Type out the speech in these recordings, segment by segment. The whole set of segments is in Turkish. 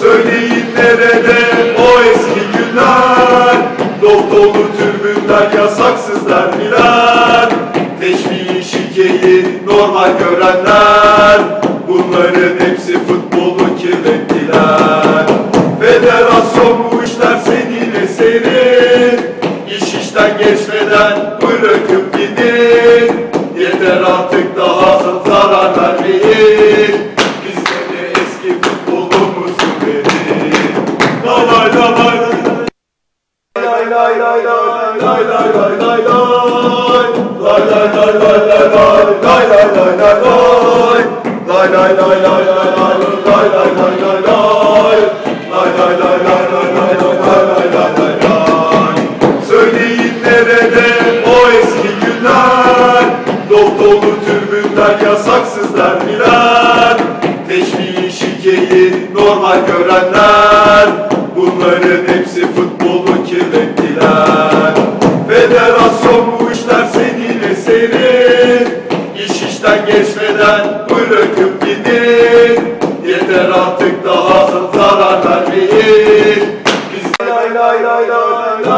Söyleyin nerede o eski günler? Dop dolu türbünden yasaksız dergiler Teşbih şikeyi normal görenler Federasyon bu işler senin eserin İş işten geçmeden bırakıp gidin Yeter artık daha zarar vermeyin Bizde de eski futbolumuzu verin lay lay lay lay lay lay lay lay lay lay lay lay lay lay Lay lay lay lay lay lay lay lay lay lay lay lay Lay Dolu türbünden yasaksız dergiler Teşbih şikeyi normal görenler. Bunların hepsi futbolu kirlettiler. Federasyon bu işler senin eserin İş işten geçmeden bırakıp gidin. Yeter artık daha zarar vermeyin Biz lay lay lay lay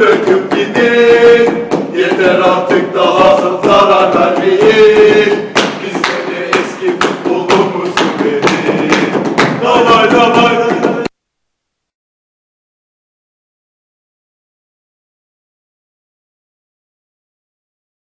bırakıp gidin. Yeter artık